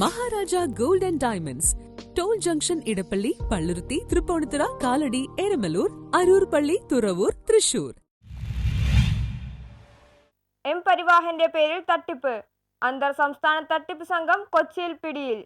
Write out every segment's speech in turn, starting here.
Maharaja gold and diamonds. Toll junction Edappally Palluruthy Tripunithura Kalady Eramallur Aroor Thuravoor Thrissur. M പരിവാഹന്റെ പേരിൽ തട്ടിപ്പ്. അന്തർ സംസ്ഥാന തട്ടിപ്പ് സംഘം കൊച്ചിയിൽ പിടിയിൽ.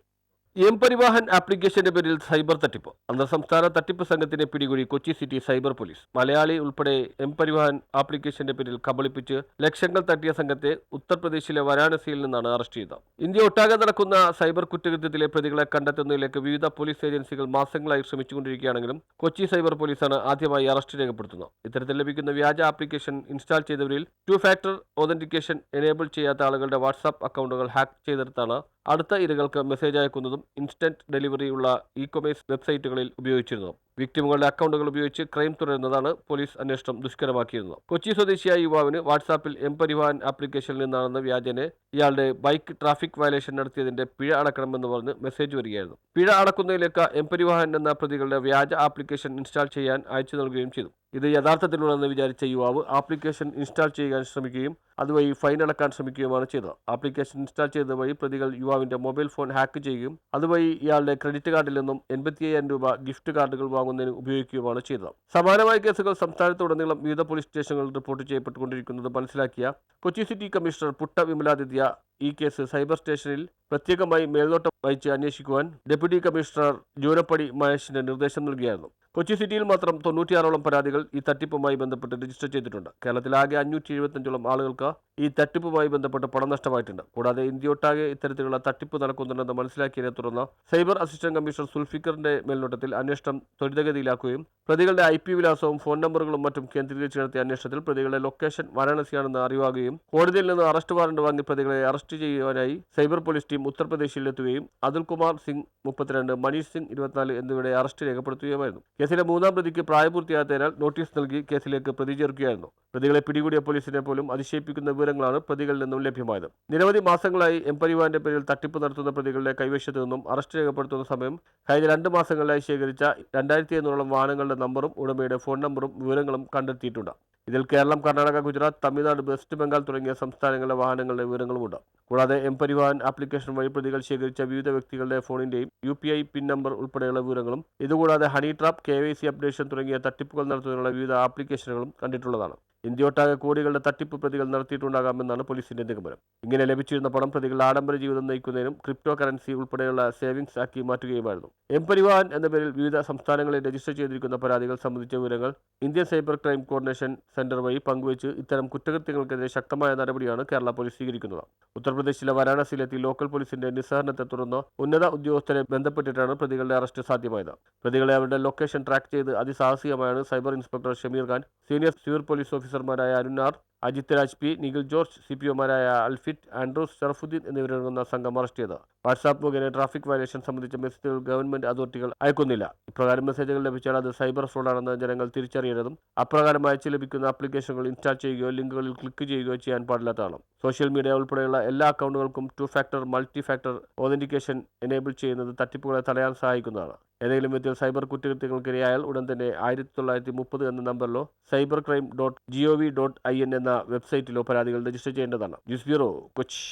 എം പരിവാഹൻ ആപ്ലിക്കേഷന്റെ പേരിൽ സൈബർ തട്ടിപ്പ്. അന്തർ സംസ്ഥാന തട്ടിപ്പ് സംഘത്തിനെ പിടികൂടി Kochi city cyber police Malayali ഉൾപ്പെടെ എം പരിവാഹൻ ആപ്ലിക്കേഷന്റെ പേരിൽ കബളിപ്പിച്ച് ലക്ഷങ്ങൾ തട്ടിയ സംഘത്തെ ഉത്തർപ്രദേശിലെ വാരാണസിയിൽ നിന്നാണ് അറസ്റ്റ് ചെയ്തത്. ഇന്ത്യ ഒട്ടാകെ നടക്കുന്ന സൈബർ കുറ്റകൃത്യത്തിലെ പ്രതികളെ കണ്ടെത്തുന്നതിലേക്ക് വിവിധ പോലീസ് ഏജൻസികൾ മാസങ്ങളായി ശ്രമിച്ചുകൊണ്ടിരിക്കുകയാണെങ്കിലും കൊച്ചി സൈബർ പോലീസാണ് ആദ്യമായി അറസ്റ്റ് രേഖപ്പെടുത്തുന്നത്. ഇത്തരത്തിൽ ലഭിക്കുന്ന വ്യാജ ആപ്ലിക്കേഷൻ ഇൻസ്റ്റാൾ ചെയ്തവരിൽ ടു ഫാക്ടർ ഓതന്റിക്കേഷൻ എനേബിൾ ചെയ്യാത്ത ആളുകളുടെ വാട്സാപ്പ് അക്കൗണ്ടുകൾ ഹാക്ക് ചെയ്തെടുത്താണ് അടുത്ത ഇരകൾക്ക് മെസ്സേജ് അയക്കുന്നതും ഇൻസ്റ്റന്റ് ഡെലിവറിയുള്ള ഇ കൊമേഴ്സ് വെബ്സൈറ്റുകളിൽ ഉപയോഗിച്ചിരുന്നതും വിക്ടിമുകളുടെ അക്കൗണ്ടുകൾ ഉപയോഗിച്ച് ക്രൈം തുടരുന്നതാണ് പോലീസ് അന്വേഷണം ദുഷ്കരമാക്കിയിരുന്നത്. കൊച്ചി സ്വദേശിയായ യുവാവിന് വാട്സാപ്പിൽ എം പരിവാഹൻ ആപ്ലിക്കേഷനിൽ നിന്നാണെന്ന വ്യാജന് ഇയാളുടെ ബൈക്ക് ട്രാഫിക് വയലേഷൻ നടത്തിയതിന്റെ പിഴ അടക്കണമെന്ന് പറഞ്ഞ് മെസ്സേജ് വരികയായിരുന്നു. പിഴ അടക്കുന്നതിലേക്ക് എം പരിവാഹൻ എന്ന പ്രതികളുടെ വ്യാജ ആപ്ലിക്കേഷൻ ഇൻസ്റ്റാൾ ചെയ്യാൻ അയച്ചു നൽകുകയും ചെയ്തു. ഇത് യഥാർത്ഥത്തിലുള്ളതെന്ന് വിചാരിച്ച യുവാവ് ആപ്ലിക്കേഷൻ ഇൻസ്റ്റാൾ ചെയ്യാൻ ശ്രമിക്കുകയും അതുവഴി ഫൈൻ അടക്കാൻ ശ്രമിക്കുകയുമാണ് ചെയ്തത്. ആപ്ലിക്കേഷൻ ഇൻസ്റ്റാൾ ചെയ്ത വഴി പ്രതികൾ യുവാവിന്റെ മൊബൈൽ ഫോൺ ഹാക്ക് ചെയ്യുകയും അതുവഴി ഇയാളുടെ ക്രെഡിറ്റ് കാർഡിൽ നിന്നും എൺപത്തി അയ്യായിരം രൂപ ഗിഫ്റ്റ് കാർഡുകൾ വാങ്ങുന്നതിന് ഉപയോഗിക്കുകയുമാണ് ചെയ്തത്. സമാനമായ കേസുകൾ സംസ്ഥാനത്തുടനീളം വിവിധ പോലീസ് സ്റ്റേഷനുകളിൽ റിപ്പോർട്ട് ചെയ്യപ്പെട്ടുകൊണ്ടിരിക്കുന്നത് മനസ്സിലാക്കിയ കൊച്ചി സിറ്റി കമ്മീഷണർ പുട്ട വിമലാദിത്യ ഈ കേസ് സൈബർ സ്റ്റേഷനിൽ പ്രത്യേകമായി മേൽനോട്ടം വഹിച്ച് അന്വേഷിക്കുവാൻ ഡെപ്യൂട്ടി കമ്മീഷണർ ജൂനപ്പടി മഹേഷിന് നിർദ്ദേശം നൽകിയായിരുന്നു. കൊച്ചി സിറ്റിയിൽ മാത്രം തൊണ്ണൂറ്റിയാറോളം പരാതികൾ ഈ തട്ടിപ്പുമായി ബന്ധപ്പെട്ട് രജിസ്റ്റർ ചെയ്തിട്ടുണ്ട്. കേരളത്തിലാകെ അഞ്ഞൂറ്റി എഴുപത്തഞ്ചോളം ആളുകൾക്ക് ഈ തട്ടിപ്പുമായി ബന്ധപ്പെട്ട് പണം നഷ്ടമായിട്ടുണ്ട്. കൂടാതെ ഇന്ത്യയൊട്ടാകെ ഇത്തരത്തിലുള്ള തട്ടിപ്പ് നടക്കുന്നുണ്ടെന്ന് മനസ്സിലാക്കിയതിനെ തുടർന്ന് സൈബർ അസിസ്റ്റന്റ് കമ്മീഷണർ സുൽഫിക്കറിന്റെ മേൽനോട്ടത്തിൽ അന്വേഷണം ത്വരിതഗതിയിലാക്കുകയും പ്രതികളുടെ ഐ പി വിലാസവും ഫോൺ നമ്പറുകളും മറ്റും കേന്ദ്രീകരിച്ച് നടത്തിയ അന്വേഷണത്തിൽ പ്രതികളുടെ ലൊക്കേഷൻ വാരാണസിയാണെന്ന് അറിവാകുകയും കോടതിയിൽ നിന്ന് അറസ്റ്റ് വാറണ്ട് വാങ്ങി പ്രതികളെ അറസ്റ്റ് ചെയ്യുവാനായി സൈബർ പോലീസ് ടീം ഉത്തർപ്രദേശിലെത്തുകയും അതുൽ കുമാർ സിംഗ് മുപ്പത്തിരണ്ട് മനീഷ് സിംഗ് ഇരുപത്തിനാല് എന്നിവരുടെ അറസ്റ്റ് രേഖപ്പെടുത്തുകയുമായിരുന്നു. കേസിലെ മൂന്നാം പ്രതിക്ക് പ്രായപൂർത്തിയാത്തതിനാൽ നോട്ടീസ് നൽകി കേസിലേക്ക് പ്രതി ചേർക്കുകയായിരുന്നു. പ്രതികളെ പിടികൂടിയ പോലീസിനെ പോലും അതിശയിപ്പിക്കുന്ന വിവരങ്ങളാണ് പ്രതികളിൽ നിന്നും ലഭ്യമായത്. നിരവധി മാസങ്ങളായി എം പരിവാറിന്റെ പേരിൽ തട്ടിപ്പ് നടത്തുന്ന പ്രതികളുടെ കൈവശത്തു നിന്നും അറസ്റ്റ് രേഖപ്പെടുത്തുന്ന സമയം കഴിഞ്ഞ രണ്ട് മാസങ്ങളിലായി ശേഖരിച്ച രണ്ടായിരത്തി എണ്ണൂറോളം വാഹനങ്ങളുടെ നമ്പറും ഉടമയുടെ ഫോൺ നമ്പറും വിവരങ്ങളും കണ്ടെത്തിയിട്ടുണ്ട്. ഇതിൽ കേരളം കർണാടക ഗുജറാത്ത് തമിഴ്നാട് വെസ്റ്റ് ബംഗാൾ തുടങ്ങിയ സംസ്ഥാനങ്ങളിലെ വാഹനങ്ങളുടെ വിവരങ്ങളുമുണ്ട്. കൂടാതെ എം പരിവാഹൻ ആപ്ലിക്കേഷൻ വഴി പ്രതികൾ ശേഖരിച്ച വിവിധ വ്യക്തികളുടെ ഫോണിന്റെയും U P I PIN number ഉൾപ്പെടെയുള്ള വിവരങ്ങളും ഇതുകൂടാതെ honey trap K Y C updation തുടങ്ങിയ തട്ടിപ്പുകൾ നടത്തുന്നതിനുള്ള വിവിധ ആപ്ലിക്കേഷനുകളും കണ്ടിട്ടുള്ളതാണ്. ഇന്ത്യയൊട്ടാകെ കോടികളുടെ തട്ടിപ്പ് പ്രതികൾ നടത്തിയിട്ടുണ്ടാകാമെന്നാണ് പോലീസിന്റെ നിഗമനം. ഇങ്ങനെ ലഭിച്ചിരുന്ന പണം പ്രതികൾ ആഡംബര ജീവിതം നയിക്കുന്നതിനും ക്രിപ്റ്റോ കറൻസി ഉൾപ്പെടെയുള്ള സേവിങ്സ് ആക്കി മാറ്റുകയുമായിരുന്നു. എം പരിവാഹൻ എന്ന പേരിൽ വിവിധ സംസ്ഥാനങ്ങളിൽ രജിസ്റ്റർ ചെയ്തിരിക്കുന്ന പരാതികൾ സംബന്ധിച്ച വിവരങ്ങൾ Indian cyber crime coordination centre വഴി പങ്കുവച്ച് ഇത്തരം കുറ്റകൃത്യങ്ങൾക്കെതിരെ ശക്തമായ നടപടിയാണ് കേരള പോലീസ് സ്വീകരിക്കുന്നത്. ഉത്തർപ്രദേശിലെ വാരാണസിയിലെത്തി ലോക്കൽ പോലീസിന്റെ നിസ്സഹരണത്തെ തുടർന്ന് ഉന്നത ഉദ്യോഗസ്ഥരെ ബന്ധപ്പെട്ടിട്ടാണ് പ്രതികളുടെ അറസ്റ്റ് സാധ്യമായത്. പ്രതികളെ അവരുടെ ലൊക്കേഷൻ ട്രാക്ക് ചെയ്ത് അതിസാഹസികമായാണ് cyber inspector Shameer Khan senior civil police ഓഫീസർമാരായ അരുണാർ Ajith Raj P Nikhil George C P ഒമാരായ അൽഫിറ്റ് Andrews Sharafuddin എന്നിവരടങ്ങുന്ന സംഘം അറസ്റ്റ് ചെയ്ത് വാട്സാപ്പ് മുഖേന ട്രാഫിക് വയലേഷൻ സംബന്ധിച്ച മെസ്സേജുകൾ ഗവൺമെന്റ് അതോറിറ്റികൾ അയക്കുന്നില്ല. ഇപ്രകാരം മെസ്സേജുകൾ ലഭിച്ചാൽ അത് സൈബർ ഫ്രോഡാണെന്ന് ജനങ്ങൾ തിരിച്ചറിയേണ്ടതും അപ്രകാരം അയച്ച് ലഭിക്കുന്ന ആപ്ലിക്കേഷനുകൾ ഇൻസ്റ്റാൾ ചെയ്യുകയോ ലിങ്കുകളിൽ ക്ലിക്ക് ചെയ്യുകയോ ചെയ്യാൻ പാടില്ലാത്തതാണ്. സോഷ്യൽ മീഡിയ ഉൾപ്പെടെയുള്ള എല്ലാ അക്കൗണ്ടുകൾക്കും two factor multi factor authentication enable ചെയ്യുന്നത് തട്ടിപ്പുകളെ തടയാൻ സഹായിക്കുന്നതാണ്. ഏതെങ്കിലും വിധത്തിൽ സൈബർ കുറ്റകൃത്യങ്ങൾക്കിരയായാൽ ഉടൻ തന്നെ ആയിരത്തി തൊള്ളായിരത്തി മുപ്പത് എന്ന നമ്പറിലോ cyber crime dot G V dot I N എന്ന വെബ്സൈറ്റിലോ പരാതികൾ രജിസ്റ്റർ ചെയ്യേണ്ടതാണ്. News bureau Kochi.